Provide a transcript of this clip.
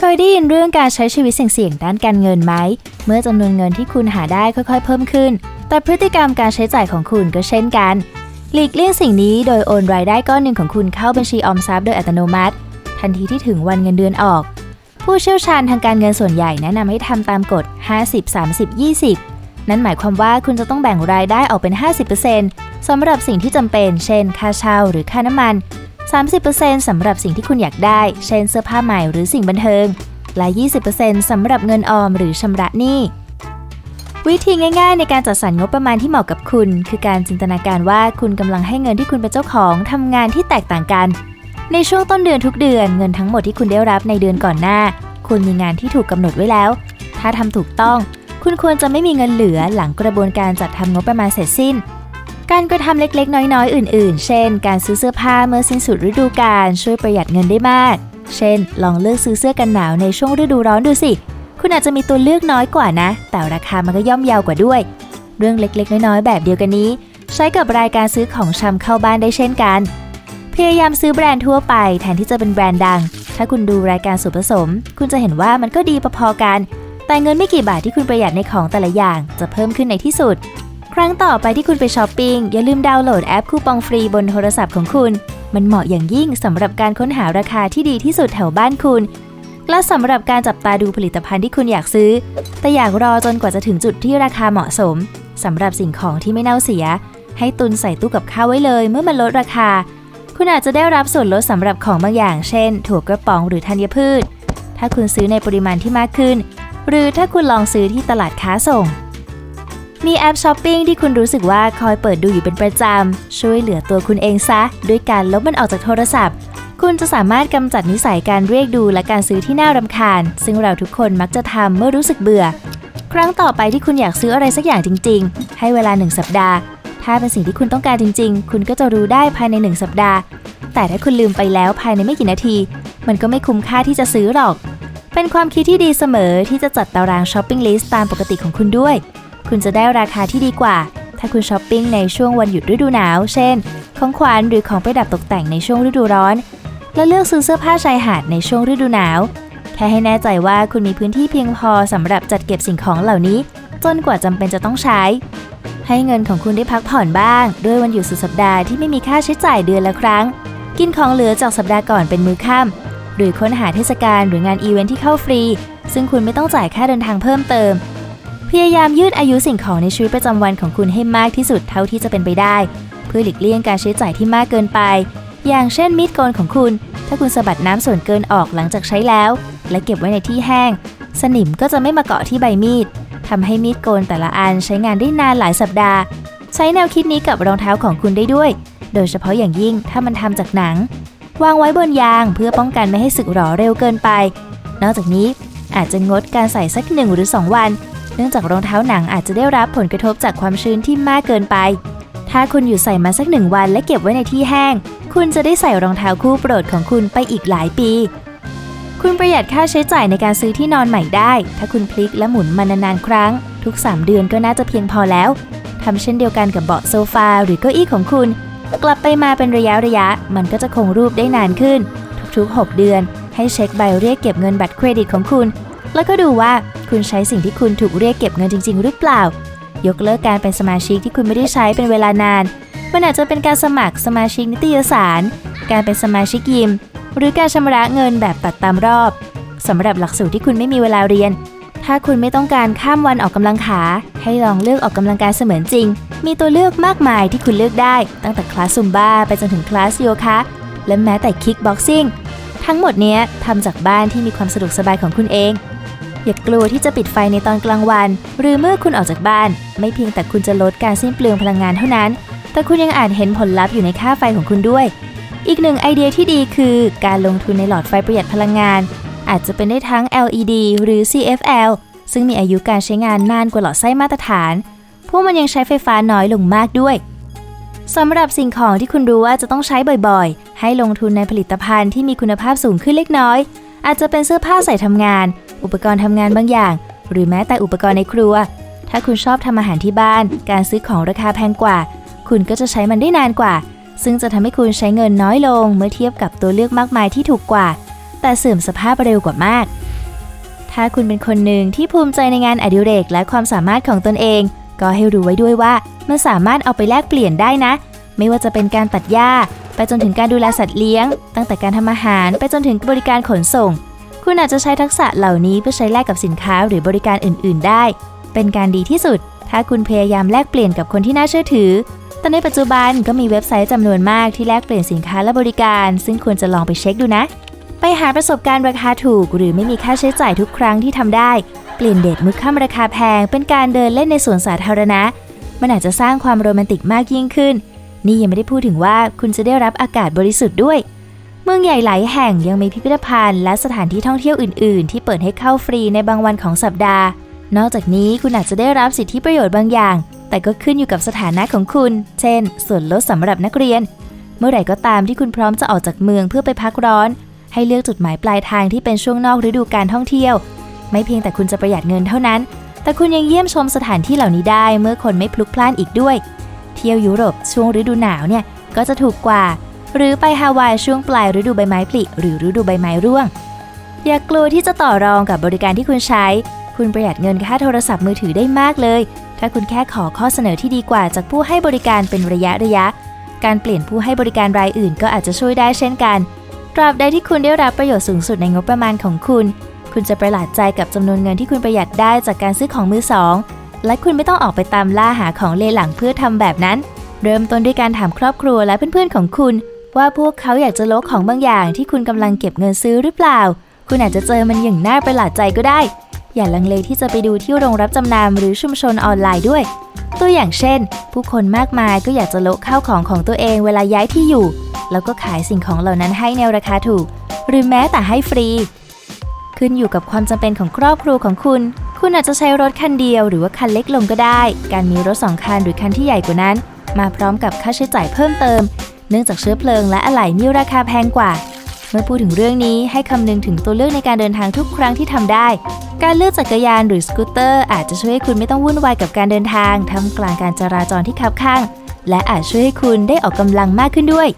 เคยได้ยินเรื่องการใช้ชีวิตเสี่ยงๆด้านการเงินไหม เมื่อจำนวนเงินที่คุณหาได้ค่อยๆ เพิ่มขึ้น แต่พฤติกรรมการใช้จ่ายของคุณก็เช่นกัน หลีกเลี่ยงสิ่งนี้โดยโอนรายได้ก้อนหนึ่งของคุณเข้าบัญชีออมทรัพย์โดยอัตโนมัติ ทันทีที่ถึงวันเงินเดือนออก ผู้เชี่ยวชาญทางการเงินส่วนใหญ่แนะนำให้ทำตามกฎ 50 30 20 นั่นหมายความว่าคุณจะต้องแบ่งรายได้ออกเป็น 50%สำหรับสิ่งที่จำเป็น เช่น ค่าเช่าหรือค่าน้ำมัน 30%สำหรับสิ่งที่คุณอยากได้ เช่นเสื้อผ้าใหม่หรือสิ่งบันเทิง และ 20%สำหรับเงินออมหรือชำระหนี้วิธีง่ายๆ ในการจัดสรรงบประมาณที่เหมาะกับคุณ คือการจินตนาการว่าคุณกำลังให้เงินที่คุณเป็นเจ้าของทำงานที่แตกต่างกัน ในช่วงต้นเดือนทุกเดือนเงินทั้งหมดที่คุณได้รับในเดือนก่อนหน้า คุณมีงานที่ถูกกำหนดไว้แล้ว ถ้าทำถูกต้อง คุณควรจะไม่มีเงินเหลือหลังกระบวนการจัดทำงบประมาณเสร็จสิ้น การกระทำเล็กๆ น้อยๆ อื่นๆ เช่น การซื้อเสื้อผ้าเมื่อสิ้นสุดฤดูกาลช่วยประหยัดเงินได้มาก เช่น ลองเลือกซื้อเสื้อกันหนาวในช่วงฤดูร้อนดูสิ คุณอาจจะมีตัวเลือกน้อยกว่านะ แต่ราคามันก็ย่อมเยาวกว่าด้วย เรื่องเล็กๆ น้อยๆ แบบเดียวกันนี้ ใช้กับรายการซื้อของชำเข้าบ้านได้เช่นกัน พยายามซื้อแบรนด์ทั่วไป แทนที่จะเป็นแบรนด์ดัง ถ้าคุณดูรายการส่วนผสม คุณจะเห็นว่ามันก็ดีพอๆกัน แต่เงินไม่กี่บาทที่คุณประหยัดในของแต่ละอย่าง จะเพิ่มขึ้นในที่สุด รั้งต่อไปที่คุณไปช้อปปิ้งอย่าลืมดาวน์โหลดแอปคูปองฟรีบนโทรศัพท์ของคุณ มันเหมาะอย่างยิ่งสำหรับการค้นหาราคาที่ดีที่สุดแถวบ้านคุณ และสำหรับการจับตาดูผลิตภัณฑ์ที่คุณอยากซื้อ แต่อยากรอจนกว่าจะถึงจุดที่ราคาเหมาะสมสำหรับสิ่งของที่ไม่เน่าเสีย ให้ตุนใส่ตู้กับข้าวไว้เลย เมื่อมันลดราคา คุณอาจจะได้รับส่วนลดสำหรับของบางอย่าง เช่น ถั่วกระป๋องหรือธัญพืช ถ้าคุณซื้อในปริมาณที่มากขึ้น หรือถ้าคุณลองซื้อที่ตลาดค้าส่ง มีแอปช้อปปิ้งที่คุณรู้สึกว่าคอยเปิดดูอยู่เป็นประจำ ช่วยเหลือตัวคุณเองซะ ด้วยการลบมันออกจากโทรศัพท์ คุณจะสามารถกำจัดนิสัยการเรียกดูและการซื้อที่น่ารำคาญ ซึ่งเราทุกคนมักจะทำเมื่อรู้สึกเบื่อ ครั้งต่อไปที่คุณอยากซื้ออะไรสักอย่างจริง ๆ ให้เวลาหนึ่งสัปดาห์ ถ้าเป็นสิ่งที่คุณต้องการจริง ๆ คุณก็จะรู้ได้ภายในหนึ่งสัปดาห์ แต่ถ้าคุณลืมไปแล้วภายในไม่กี่นาที มันก็ไม่คุ้มค่าที่จะซื้อหรอก เป็นความคิดที่ดีเสมอที่จะจัดตารางช้อปปิ้งลิสต์ตามปกติของคุณด้วย คุณจะได้ราคาที่ดีกว่า ถ้าคุณช้อปปิ้งในช่วงวันหยุดฤดูหนาว เช่น ของขวัญหรือของประดับตกแต่งในช่วงฤดูร้อน และเลือกซื้อเสื้อผ้าชายหาดในช่วงฤดูหนาว แค่ให้แน่ใจว่าคุณมีพื้นที่เพียงพอสำหรับจัดเก็บสิ่งของเหล่านี้ จนกว่าจำเป็นจะต้องใช้ ให้เงินของคุณได้พักผ่อนบ้าง ด้วยวันหยุดสุดสัปดาห์ที่ไม่มีค่าใช้จ่ายเดือนละครั้ง กินของเหลือจากสัปดาห์ก่อนเป็นมื้อค่ำหรือค้นหาเทศกาลหรืองานอีเวนท์ที่เข้าฟรี ซึ่งคุณไม่ต้องจ่ายค่าเดินทางเพิ่มเติม พยายามยืดอายุสิ่งของในชีวิตประจำวันของคุณให้มากที่สุดเท่าที่จะเป็นไปได้ เพื่อหลีกเลี่ยงการใช้จ่ายที่มากเกินไป อย่างเช่นมีดโกนของคุณ ถ้าคุณสะบัดน้ำส่วนเกินออกหลังจากใช้แล้ว และเก็บไว้ในที่แห้ง สนิมก็จะไม่มาเกาะที่ใบมีดทำให้มีดโกนแต่ละอันใช้งานได้นานหลายสัปดาห์ ใช้แนวคิดนี้กับรองเท้าของคุณได้ด้วย โดยเฉพาะอย่างยิ่งถ้ามันทำจากหนัง วางไว้บนยางเพื่อป้องกันไม่ให้สึกหรอเร็วเกินไป นอกจากนี้อาจจะงดการใส่สักหนึ่งหรือ 2 วัน เนื่องจากรองเท้าหนังอาจจะได้รับผลกระทบจากความชื้นที่มากเกินไป ถ้าคุณอยู่ใส่มาสักหนึ่งวันและเก็บไว้ในที่แห้ง คุณจะได้ใส่รองเท้าคู่โปรดของคุณไปอีกหลายปี คุณประหยัดค่าใช้จ่ายในการซื้อที่นอนใหม่ได้ ถ้าคุณพลิกและหมุนมันนานๆครั้ง ทุก 3 เดือนก็น่าจะเพียงพอแล้วทำเช่นเดียวกันกับเบาะโซฟาหรือเก้าอี้ของคุณ กลับไปมาเป็นระยะระยะ มันก็จะคงรูปได้นานขึ้น ทุกๆ 6 เดือน ให้เช็คใบเรียกเก็บเงินบัตรเครดิตของคุณ แล้วก็ดูว่า คุณใช้สิ่งที่คุณถูกเรียกเก็บเงินจริง ๆ หรือเปล่า ยกเลิกการเป็นสมาชิกที่คุณไม่ได้ใช้เป็นเวลานาน มันอาจจะเป็นการสมัครสมาชิกนิตยสาร การเป็นสมาชิกยิม หรือการชำระเงินแบบตัดตามรอบสำหรับหลักสูตรที่คุณไม่มีเวลาเรียน ถ้าคุณไม่ต้องการข้ามวันออกกำลังขา ให้ลองเลือกออกกำลังกายเสมือนจริง มีตัวเลือกมากมายที่คุณเลือกได้ ตั้งแต่คลาสซุมบ้าไปจนถึงคลาสโยคะ และแม้แต่คิกบ็อกซิ่งทั้งหมดนี้ทำจากบ้านที่มีความสะดวกสบายของคุณเอง อย่ากลัวที่จะปิดไฟในตอนกลางวัน หรือเมื่อคุณออกจากบ้าน ไม่เพียงแต่คุณจะลดการสิ้นเปลืองพลังงานเท่านั้น แต่คุณยังอาจเห็นผลลัพธ์อยู่ในค่าไฟของคุณด้วย อีกหนึ่งไอเดียที่ดีคือ การลงทุนในหลอดไฟประหยัดพลังงาน อาจจะเป็นได้ทั้ง LED หรือ CFL ซึ่งมีอายุการใช้งานนานกว่าหลอดไส้มาตรฐาน พวกมันยังใช้ไฟฟ้าน้อยลงมากด้วยสำหรับสิ่งของที่คุณรู้ว่าจะต้องใช้บ่อยๆ ให้ลงทุนในผลิตภัณฑ์ที่มีคุณภาพสูงขึ้นเล็กน้อย อาจจะเป็นเสื้อผ้าใส่ทำงาน อุปกรณ์ทำงานบางอย่าง หรือแม้แต่อุปกรณ์ในครัว ถ้าคุณชอบทำอาหารที่บ้าน การซื้อของราคาแพงกว่า คุณก็จะใช้มันได้นานกว่า ซึ่งจะทำให้คุณใช้เงินน้อยลง เมื่อเทียบกับตัวเลือกมากมายที่ถูกกว่า แต่เสื่อมสภาพเร็วกว่ามาก ถ้าคุณเป็นคนหนึ่งที่ภูมิใจในงานอดิเรกและความสามารถของตนเอง ก็ให้รู้ไว้ด้วยว่ามันสามารถเอาไปแลกเปลี่ยนได้นะ ไม่ว่าจะเป็นการตัดหญ้าไปจนถึงการดูแลสัตว์เลี้ยง ตั้งแต่การทำอาหารไปจนถึงบริการขนส่ง คุณอาจจะใช้ทักษะเหล่านี้เพื่อใช้แลกกับสินค้าหรือบริการอื่น ๆ ได้ เป็นการดีที่สุด ถ้าคุณพยายามแลกเปลี่ยนกับคนที่น่าเชื่อถือ แต่ในปัจจุบันก็มีเว็บไซต์จำนวนมากที่แลกเปลี่ยนสินค้าและบริการ ซึ่งควรจะลองไปเช็คดูนะ ไปหาประสบการณ์ราคาถูก หรือไม่มีค่าใช้จ่ายทุกครั้งที่ทำได้ เปลี่ยนเดทมื้อค่ำราคาแพง เป็นการเดินเล่นในสวนสาธารณะ มันอาจจะสร้างความโรแมนติกมากยิ่งขึ้น นี่ยังไม่ได้พูดถึงว่าคุณจะได้รับอากาศบริสุทธิ์ด้วย มืองใหญ่หลายแห่งยังมีพิพิธภัณฑ์และสถานที่ท่องเที่ยวอื่น ๆ ที่เปิดให้เข้าฟรีในบางวันของสัปดาห์ นอกจากนี้คุณอาจจะได้รับสิทธิประโยชน์บางอย่าง แต่ก็ขึ้นอยู่กับสถานะของคุณ เช่น ส่วนลดสำหรับนักเรียน เมื่อไหร่ก็ตามที่คุณพร้อมจะออกจากเมืองเพื่อไปพักร้อน ให้เลือกจุดหมายปลายทางที่เป็นช่วงนอกฤดูการท่องเที่ยว ไม่เพียงแต่คุณจะประหยัดเงินเท่านั้น แต่คุณยังเยี่ยมชมสถานที่เหล่านี้ได้เมื่อคนไม่พลุกพล่านอีกด้วย เที่ยวยุโรปช่วงฤดูหนาวเนี่ยก็จะถูกกว่า หรือไปฮาวายช่วงปลายฤดูใบไม้ผลิหรือฤดูใบไม้ร่วง อย่ากลัวที่จะต่อรองกับบริการที่คุณใช้ คุณประหยัดเงินค่าโทรศัพท์มือถือได้มากเลย ถ้าคุณแค่ขอข้อเสนอที่ดีกว่าจากผู้ให้บริการเป็นระยะระยะ การเปลี่ยนผู้ให้บริการรายอื่นก็อาจจะช่วยได้เช่นกันตราบใดที่คุณได้รับประโยชน์สูงสุดในงบประมาณของคุณ คุณจะประหลาดใจกับจำนวนเงินที่คุณประหยัดได้จากการซื้อของมือสอง และคุณไม่ต้องออกไปตามล่าหาของเลหลังเพื่อทำแบบนั้น เริ่มต้นด้วยการถามครอบครัวและเพื่อนๆของคุณ ว่าพวกเขาอยากจะลดของบางอย่างที่คุณกำลังเก็บเงินซื้อหรือเปล่า คุณอาจจะเจอมันอย่างน่าประหลาดใจก็ได้ อย่าลังเลที่จะไปดูที่โรงรับจำนำหรือชุมชนออนไลน์ด้วย ตัวอย่างเช่น ผู้คนมากมายก็อยากจะโละข้าวของของตัวเองเวลาย้ายที่อยู่ แล้วก็ขายสิ่งของเหล่านั้นให้ในราคาถูก หรือแม้แต่ให้ฟรี ขึ้นอยู่กับความจำเป็นของครอบครัวของคุณ คุณอาจจะใช้รถคันเดียวหรือว่าคันเล็กลงก็ได้ การมีรถสองคันหรือคันที่ใหญ่กว่านั้นมาพร้อมกับค่าใช้จ่ายเพิ่มเติม เนื่องจากเชื้อเพลิงและอะไหล่มีราคาแพงกว่า เมื่อพูดถึงเรื่องนี้ให้คำนึงถึงตัวเลือกในการเดินทางทุกครั้งที่ทำได้ การเลือกจักรยานหรือสกูตเตอร์อาจจะช่วยให้คุณไม่ต้องวุ่นวายกับการเดินทางท่ามกลางการจราจรที่คับข้าง และอาจช่วยให้คุณได้ออกกำลังมากขึ้นด้วย